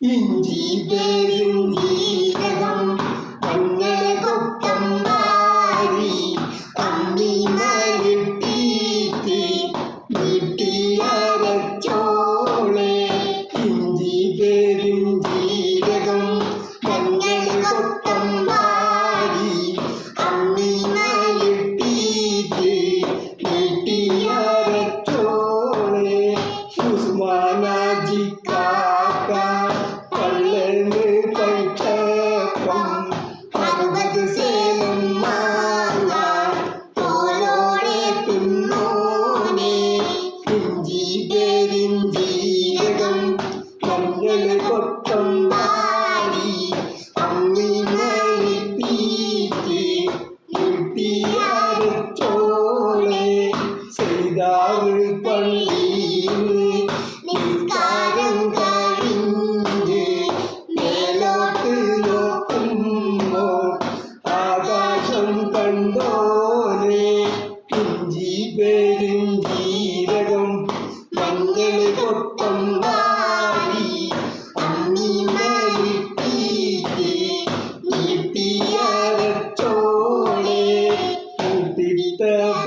ഇഞ്ചി പേരും കൊക്കം വാരി അമ്മി മഞ്ഞൾ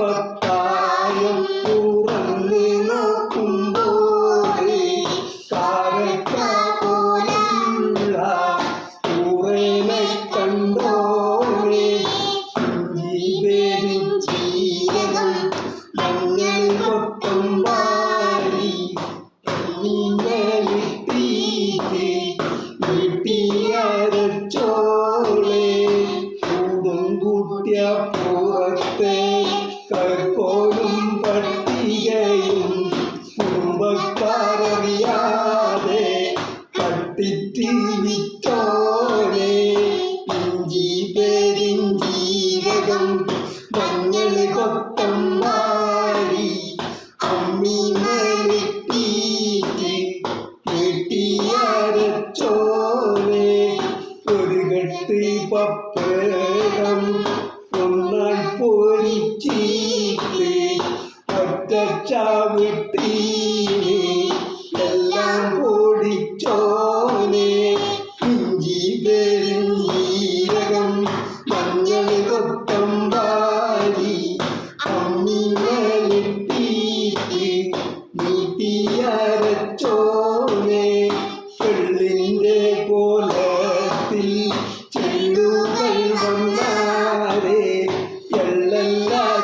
പത്തായം തുറന്ന് നോക്കുമ്പോൾ കാരക്ക പുറത്തെ കൈക്കോലും പട്ടികയും കുടുംബക്കാരറിയാതെ വിറ്റോനെ ഇഞ്ചി പേരിഞ്ചീരകം മഞ്ഞൾ കൊത്തം വാരി അമ്മി പൊരിച്ചീട്ട് ഒറ്റച്ചാവിട്ടീന് എല്ലാം പൊടിച്ചോനെ ഇഞ്ചി പേരും ജീരകം മഞ്ഞൾ കൊത്തം വാരി അമ്മി മലിട്ടീറ്റ് നീട്ടിയരച്ചോനെ പെള്ളിന്റെ കോലത്തിൽ ചെല്ലുകൾ വന്നാരെ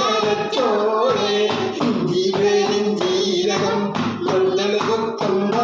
വെട്ടിയരച്ചോറെ ഇഞ്ചി പേരും ജീരകം മണ്ണൽ കൊത്തമ്മ